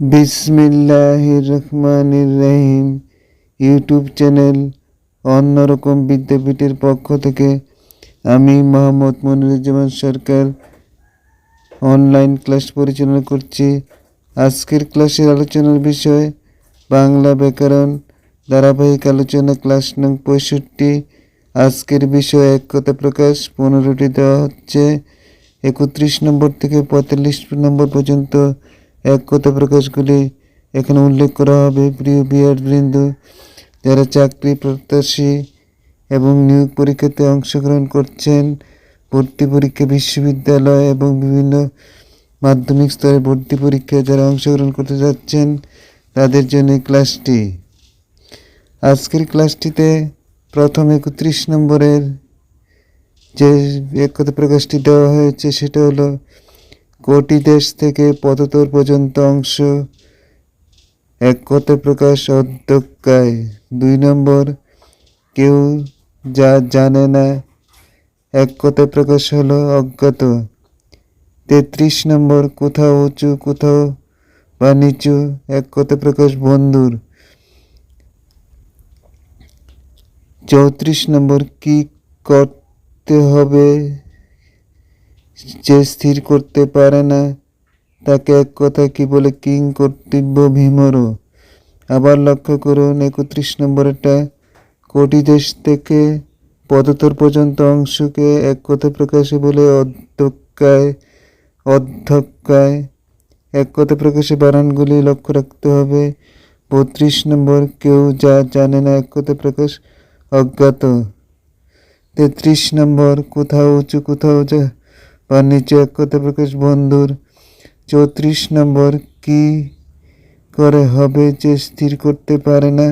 বিসমিল্লাহির রহমানির রহিম। YouTube channel অন্যরকম বিদ্যাপীঠের পক্ষ থেকে আমি মোহাম্মদ মনিরুজ্জামান সরকার অনলাইন ক্লাস পরিচালনা করছি। আজকের ক্লাসের আলোচনার বিষয়, বাংলা ব্যাকরণ, ধারাবাহিক আলোচনা ক্লাস নং পঁয়ষট্টি। আজকের বিষয় এক কথা প্রকাশ, পনেরোটি দেওয়া হচ্ছে। একত্রিশ নম্বর থেকে পঁয়তাল্লিশ নম্বর পর্যন্ত এক কথা প্রকাশগুলি এখানে উল্লেখ করা হবে প্রিয় বিয়ার বৃন্দ যারা চাকরি প্রত্যাশী এবং নিয়োগ পরীক্ষাতে অংশগ্রহণ করছেন, ভর্তি পরীক্ষা বিশ্ববিদ্যালয় এবং বিভিন্ন মাধ্যমিক স্তরে ভর্তি পরীক্ষায় যারা অংশগ্রহণ করতে যাচ্ছেন, তাদের জন্য ক্লাসটি। আজকের ক্লাসটিতে প্রথম একত্রিশ নম্বরের যে এক কথা প্রকাশটি দেওয়া হয়েছে, সেটা হলো কোটি দেশ থেকে পদতর পর্যন্ত অংশ এক কথা প্রকাশ অধ্যক্ষায়। দুই নম্বর, কেউ যা জানে না, এক কথা প্রকাশ হলো অজ্ঞাত। তেত্রিশ নম্বর, কোথাও উঁচু, কোথাও বা নিচু, এক কথা প্রকাশ বন্ধুর। চৌত্রিশ নম্বর, কি করতে হবে? যে স্থির করতে পারে না, তাকে এক কথা কি বলে কিং কর্তব্য ভীমরও আবার লক্ষ্য করুন, একত্রিশ নম্বরটা কোটি দেশ থেকে পদতর পর্যন্ত অংশকে এক কথা প্রকাশে বলে অধ্যক্ষায় অধ্যক্ষায়। এক কথা প্রকাশে বানানগুলি লক্ষ্য রাখতে হবে। বত্রিশ নম্বর, কেউ যা জানে না, এক কথা প্রকাশ অজ্ঞাত। তেত্রিশ নম্বর, কোথাও উঁচু, কোথাও যা বা নিচে প্রকাশ বন্ধুর? চৌত্রিশ নম্বর, কি করে হবে যে স্থির করতে পারে না?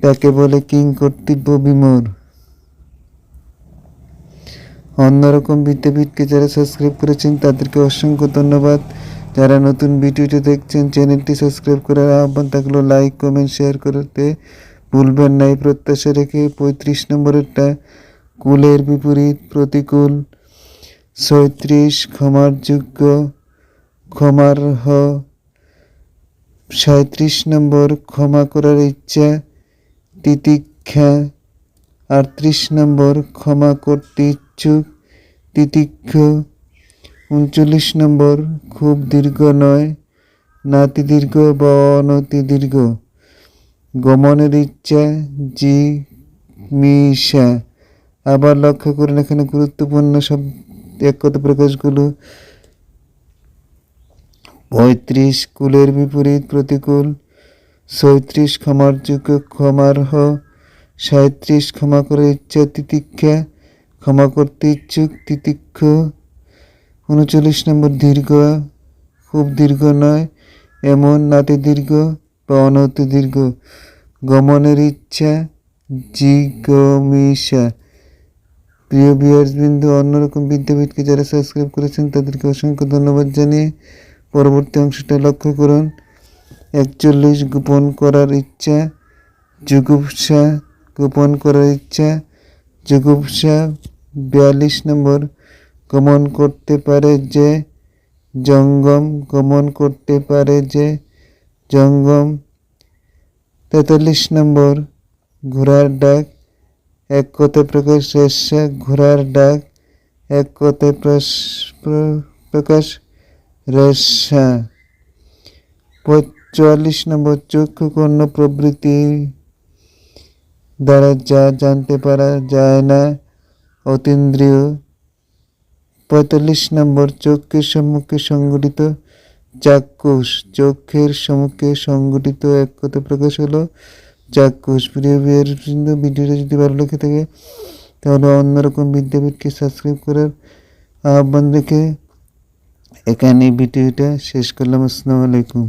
তাকে বলে কিং কর্তব্য বিমোর। অন্যরকম বিদ্যাপীঠকে যারা সাবস্ক্রাইব করেছেন, তাদেরকে অসংখ্য ধন্যবাদ। যারা নতুন ভিডিওটি দেখছেন, চ্যানেলটি সাবস্ক্রাইব করার আহ্বান থাকল লাইক কমেন্ট শেয়ার করতে ভুলবেন নাই প্রত্যাশা রেখে পঁয়ত্রিশ নম্বরেরটা কুলের বিপরীত প্রতিকূল ছয়ত্রিশ ক্ষমার যোগ্য ক্ষমার্হ সাঁত্রিশ নম্বর, ক্ষমা করার ইচ্ছা, তিতিক্ষা। আটত্রিশ নম্বর, ক্ষমা করতে ইচ্ছুক, তিতিক্ষ। উনচল্লিশ নম্বর, খুব দীর্ঘ নয়, নাতি দীর্ঘ বা অনতি দীর্ঘ। গমনের ইচ্ছা, জি মিশা আবার লক্ষ্য করুন এখানে গুরুত্বপূর্ণ সব এক কথা প্রকাশগুলো পঁয়ত্রিশ কুলের বিপরীত প্রতিকূল, ছয়ত্রিশ ক্ষমার ক্ষমার্হ সাঁত্রিশ ক্ষমা করে ইচ্ছা তিতিক্ষা, ক্ষমা করতে ইচ্ছুক তিতিক্ষ। উনচল্লিশ নম্বর দীর্ঘ, খুব দীর্ঘ নয়, এমন নাতি দীর্ঘ বা অনতি দীর্ঘ। গমনের ইচ্ছা, জিগমিশা। প্রিয় বিহারবিন্দু অন্যরকম বিদ্যাপীঠকে যারা সাবস্ক্রাইব করেছেন, তাদেরকে অসংখ্য ধন্যবাদ জানিয়ে পরবর্তী অংশটা লক্ষ্য করুন। একচল্লিশ গোপন করার ইচ্ছা যুগুপসা গোপন করার ইচ্ছা যুগুপসা বিয়াল্লিশ নম্বর গমন করতে পারে যে, জঙ্গম গমন করতে পারে যে, জঙ্গম তেতাল্লিশ নম্বর ঘোড়ার ডাক এক কথায় প্রকাশ রেশা ঘোড়ার ডাক, এক কথায় প্রকাশ রেশা চুয়াল্লিশ নম্বর চক্ষু কর্ণ প্রবৃত্তি দ্বারা যা জানতে পারা যায় না, অতীন্দ্রিয়। পঁয়তাল্লিশ নম্বর চক্ষের সম্মুখে সংগঠিত চাক্ষুষ, চক্ষের সম্মুখে সংগঠিত এক কথা প্রকাশ হলো চাক্ষুষ প্রিয় বিয়ের ভিডিওটা যদি ভালো লেগে থাকে, তাহলে অন্যরকম বিদ্যাপীঠকে সাবস্ক্রাইব করার আহ্বান রেখে এখানে ভিডিওটা শেষ করলাম। আসসালামু আলাইকুম।